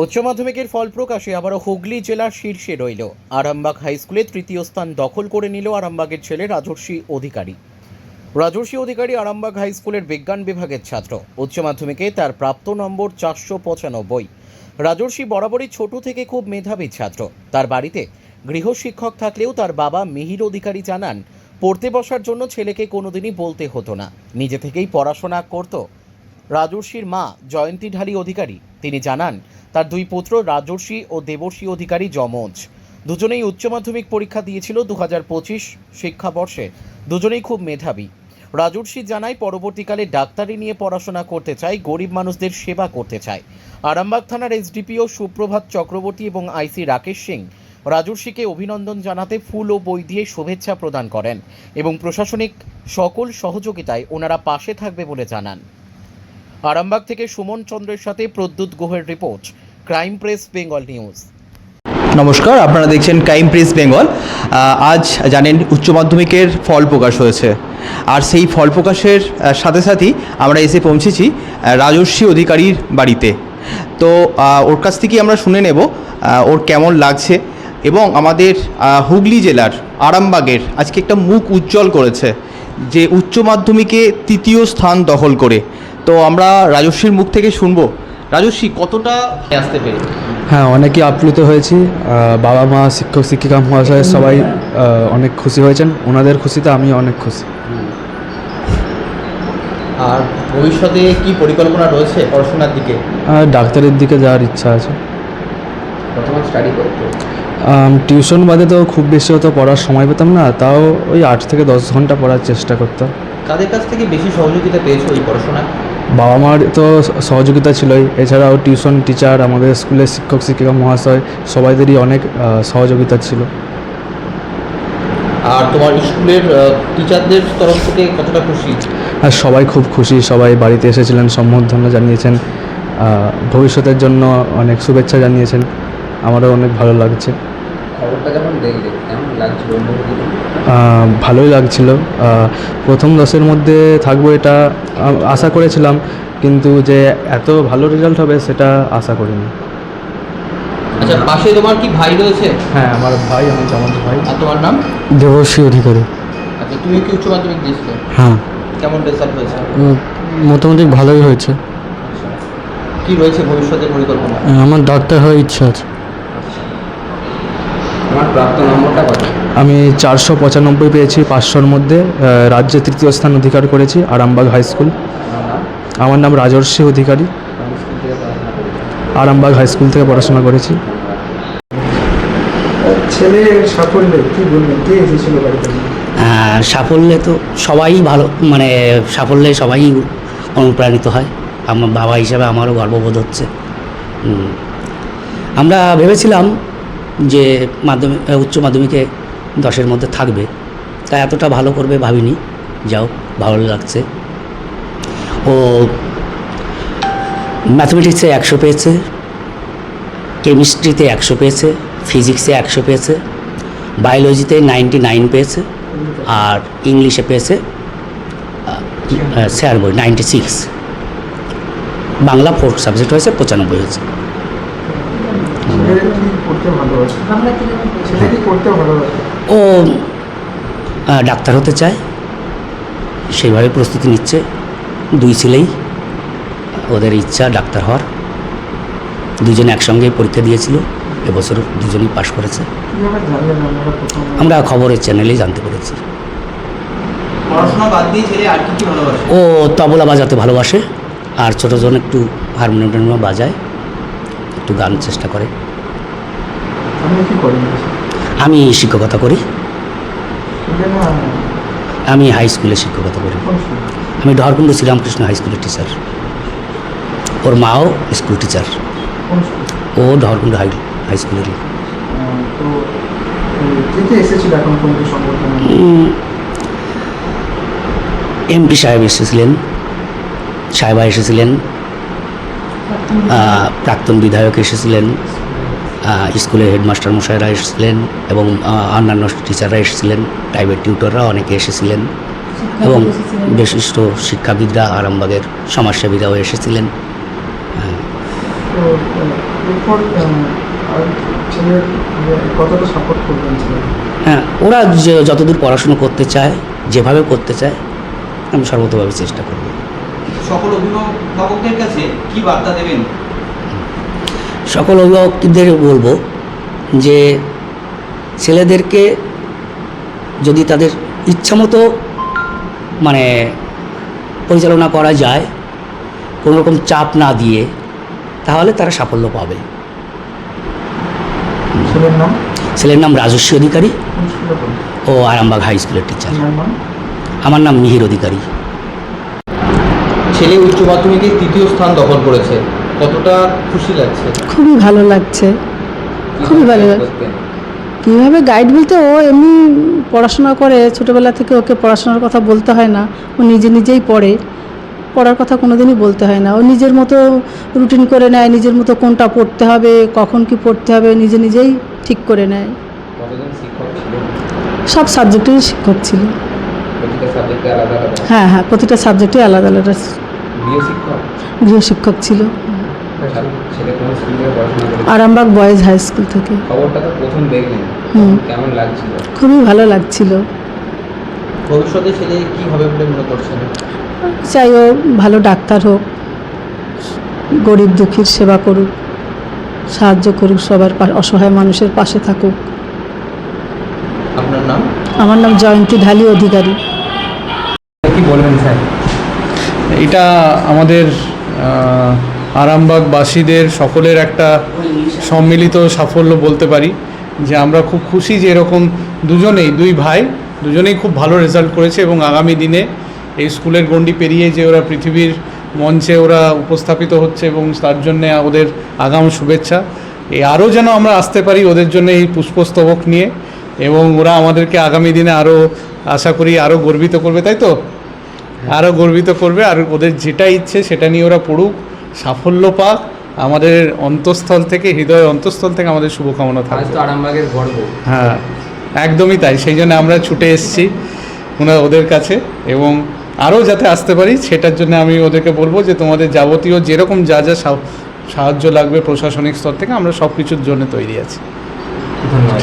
উচ্চ মাধ্যমিকের ফল প্রকাশে আবারও হুগলি জেলার শীর্ষে রইল। আরামবাগ হাই স্কুলে তৃতীয় স্থান দখল করে নিল আরামবাগের ছেলে রাজর্ষি অধিকারী। রাজর্ষি অধিকারী আরামবাগ হাই স্কুলের বিজ্ঞান বিভাগের ছাত্র। উচ্চ মাধ্যমিকে তার প্রাপ্ত নম্বর চারশো পঁচানব্বই। রাজর্ষি বরাবরই ছোট থেকে খুব মেধাবী ছাত্র। তার বাড়িতে গৃহশিক্ষক থাকলেও তার বাবা মিহির অধিকারী জানান, পড়তে বসার জন্য ছেলেকে কোনোদিনই বলতে হতো না। নিজে থেকেই পড়াশোনা করতো রাজর্ষির মা জয়ন্তী ঢালি অধিকারী। তিনি জানান, তার দুই পুত্র রাজর্ষি ও দেবর্ষি অধিকারী যমজ। দুজনেই উচ্চ মাধ্যমিক পরীক্ষা দিয়েছিল দু হাজার পঁচিশ শিক্ষাবর্ষে। দুজনেই খুব মেধাবী। রাজর্ষি জানায়, পরবর্তীকালে ডাক্তারি নিয়ে পড়াশোনা করতে চায়, গরিব মানুষদের সেবা করতে চায়। আরামবাগ থানার এসডিপিও সুপ্রভাত চক্রবর্তী এবং আইসি রাকেশ সিং রাজর্ষিকে অভিনন্দন জানাতে ফুল ও বই দিয়ে শুভেচ্ছা প্রদান করেন এবং প্রশাসনিক সকল সহযোগিতায় ওনারা পাশে থাকবে বলে জানান। আরামবাগ থেকে সুমন চন্দ্রের সাথে Pradyut গুহের report, crime press Bengal news. নমস্কার, আপনারা দেখছেন ক্রাইম প্রেস বেঙ্গল। আজ জানেন, উচ্চ মাধ্যমিকের ফল প্রকাশ হয়েছে। আর সেই ফল প্রকাশের সাথে সাথেই আমরা এসে পৌঁছেছি রাজর্ষি অধিকারীর বাড়িতে। তো ওর কাছ থেকেই আমরা শুনে নেব ওর কেমন লাগছে এবং আমাদের হুগলি জেলার আরামবাগের আজকে একটা মুখ উজ্জ্বল করেছে যে উচ্চ মাধ্যমিকে তৃতীয় স্থান দখল করে। তো আমরা রাজস্বীর মুখ থেকে শুনব। রাজস্বী কতটা আসতে পেরে? হ্যাঁ অনেকই আপ্লুত হয়েছি। বাবা মা শিক্ষক শিক্ষিকা মহাশয় সবাই অনেক খুশি হয়েছেন। ওনাদের খুশিতে আমি অনেক খুশি। আর ভবিষ্যতে কি পরিকল্পনা রয়েছে পড়াশোনার দিকে? ডাক্তারের দিকে যাওয়ার ইচ্ছা আছে। বর্তমান স্টাডি করতে। টিউশন বাদে তো খুব বেশি হতো পড়ার সময় পেতাম না। তাও ওই আট থেকে দশ ঘণ্টা পড়ার চেষ্টা করতাম। কাদের কাছ থেকে বেশি সহযোগিতা পেয়েছ এই পড়াশোনায়? বাবা মার তো সহযোগিতা ছিলই। এছাড়াও টিউশন টিচার আমাদের স্কুলের শিক্ষক শিক্ষিকা মহাশয় সবাইদেরই অনেক সহযোগিতা ছিল। আর তোমার স্কুলের টিচারদের তরফ থেকে কতটা খুশি? আর সবাই খুব খুশি। সবাই বাড়িতে এসেছিলেন সম্বর্ধনা জানিয়েছেন। ভবিষ্যতের জন্য অনেক শুভেচ্ছা জানিয়েছেন। আমারও অনেক ভালো লাগছে। খবরটা যখন দেখলে কেমন লাগছিল ভালোই লাগছিল। প্রথম দশের মধ্যে থাকব এটা আশা করেছিলাম কিন্তু যে এত ভালো রেজাল্ট হবে সেটা আশা করিনি। আচ্ছা পাশে তোমার কি ভাই রয়েছে? হ্যাঁ আমার ভাই আমার জামাত ভাই। আর তোমার নাম? দেবশ্রী অধিকারী। আচ্ছা তুমি কি উচ্চ মাধ্যমিক দিয়েছিলে? হ্যাঁ। কেমন রেজাল্ট হয়েছে? মোটামুটি ভালোই হয়েছে। কি রয়েছে ভবিষ্যতের পরিকল্পনা? আমার ডাক্তার হওয়ার ইচ্ছা আছে তোমার প্রাপ্ত নম্বরটা কত আমি চারশো পঁচানব্বই পেয়েছি পাঁচশোর মধ্যে রাজ্যে তৃতীয় স্থান অধিকার করেছি আরামবাগ হাই স্কুল। আমার নাম রাজর্ষি অধিকারী। আরামবাগ হাই স্কুল থেকে পড়াশোনা করেছি। ছেলের সাফল্যে কি বলবেন? কে এসেছিল বাড়িতে? সাফল্যে তো সবাই ভালো মানে সাফল্যে সবাই অনুপ্রাণিত হয়। আমার বাবা হিসাবে আমারও গর্ববোধ হচ্ছে। আমরা ভেবেছিলাম যে মাধ্যমিক উচ্চ মাধ্যমিকে দশের মধ্যে থাকবে। তা এতটা ভালো করবে ভাবিনি। যাও, ভালো লাগছে। ও ম্যাথমেটিক্সে একশো পেয়েছে, কেমিস্ট্রিতে একশো পেয়েছে, ফিজিক্সে একশো পেয়েছে, বায়োলজিতে নাইনটি নাইন পেয়েছে, আর ইংলিশে পেয়েছে স্যার বই, ninety six. Bangla fourth subject হয়েছে, পঁচানব্বই হয়েছে। করতে ভালোবাসে। ছেলে কি করতে ভালোবাসে। ও ডাক্তার হতে চায় সেইভাবে প্রস্তুতি নিচ্ছে। দুই ছেলেই ওদের ইচ্ছা ডাক্তার হওয়ার। দুজনে একসঙ্গে পরীক্ষা দিয়েছিল এবছর দুজনেই পাশ করেছে। আমরা খবরের চ্যানেলেই জানতে পেরেছি। ও তবলা বাজাতে ভালোবাসে আর ছোটোজন একটু হারমোনিয়াম বাজায় একটু গান চেষ্টা করে। আমি শিক্ষকতা করি। আমি? হাই স্কুলে শিক্ষকতা করি। আমি ডহরকুণ্ড শ্রীরামকৃষ্ণ হাই স্কুলের টিচার ওর মাও স্কুল টিচার ও ডহরকুণ্ড হাই হাই সংগঠন? এমপি সাহেব এসেছিলেন। সাহেবা এসেছিলেন। প্রাক্তন বিধায়ক এসেছিলেন। আহ, স্কুলের হেডমাস্টার মশাইরা এসেছিলেন এবং অন্যান্য টিচাররা এসেছিলেন প্রাইভেট টিউটররা অনেকে এসেছিলেন এবং বিশিষ্ট শিক্ষাবিদরা আরামবাগের সমাজসেবীরাও এসেছিলেন। তো আহ, এরপর উম, আর ছেলের যে কতটা সাপোর্ট করবেন ছেলে হ্যাঁ ওরা যতদূর পড়াশুনো করতে চায় যেভাবে করতে চায় আমি সর্বতভাবে চেষ্টা করব। সকল অভিভাবকদের কাছে কি বার্তা দেবেন? সকল অভিভাবকদের বলব যে ছেলেদেরকে যদি তাদের ইচ্ছামতো মানে পরিচালনা করা যায় কোনো রকম চাপ না দিয়ে তাহলে তারা সাফল্য পাবে। ছেলের নাম? ছেলের নাম রাজস্বী অধিকারী ও আরামবাগ হাই স্কুলের টিচার। নাম? আমার নাম মিহির অধিকারী। ছেলে উচ্চ মাধ্যমিকে তৃতীয় স্থান দখল করেছে। কতটা খুশি লাগছে? খুবই ভালো লাগছে। খুবই ভালো লাগছে। কীভাবে গাইড বলতে ও এমনি পড়াশোনা করে ছোটোবেলা থেকে ওকে পড়াশোনার কথা বলতে হয় না। ও নিজে নিজেই পড়ে। পড়ার কথা কোনো দিনই বলতে হয় না। ও নিজের মতো রুটিন করে নেয় নিজের মতো কোনটা পড়তে হবে কখন কি পড়তে হবে নিজে নিজেই ঠিক করে নেয়। সব সাবজেক্টেরই শিক্ষক ছিল। হ্যাঁ হ্যাঁ প্রতিটা সাবজেক্টে আলাদা আলাদা গৃহ শিক্ষক? গৃহশিক্ষক ছিল। ছেলে কোন স্কুলে পড়াশোনা করে আরামবাগ বয়েজ হাই স্কুল থেকে। খবরটা তো প্রথম দেখলেন। কেমন লাগছিল? খুবই ভালো লাগছিল। ভবিষ্যতে ছেলে কি হবে বলে মনে করছেন? চাই ও ভালো ডাক্তার হোক গরিব দুঃখীর সেবা করুক সাহায্য করুক সবার পা- অসহায় মানুষের পাশে থাকুক। আপনার নাম? আমার নাম জয়ন্তী ঢালি অধিকারী। কি বলবেন স্যার? এটা আমাদের আরামবাগবাসীদের সকলের একটা সম্মিলিত সাফল্য বলতে পারি যে আমরা খুব খুশি যে এরকম দুজনেই দুই ভাই দুজনেই খুব ভালো রেজাল্ট করেছে এবং আগামী দিনে এই স্কুলের গণ্ডি পেরিয়ে যে ওরা পৃথিবীর মঞ্চে ওরা উপস্থাপিত হচ্ছে এবং তার জন্যে ওদের আগাম শুভেচ্ছা। এই আরও যেন আমরা আসতে পারি ওদের জন্য এই পুষ্পস্তবক নিয়ে এবং ওরা আমাদেরকে আগামী দিনে আরও আশা করি আরও গর্বিত করবে তাই তো? আরও গর্বিত করবে আর ওদের যেটা ইচ্ছে সেটা নিয়ে ওরা পড়ুক। সাফল্য পাক আমাদের অন্তঃস্থল থেকে হৃদয় অন্তঃস্থল থেকে আমাদের শুভকামনা থাকবে। তো আরামবাগের গর্ব। হ্যাঁ একদমই তাই। সেই জন্য আমরা ছুটে এসেছি ওনার ওদের কাছে এবং আরও যাতে আসতে পারি সেটার জন্য আমি ওদেরকে বলব যে তোমাদের যাবতীয় যেরকম যা যা সাহায্য লাগবে প্রশাসনিক স্তর থেকে আমরা সব কিছুর জন্য তৈরি আছি। ধন্যবাদ।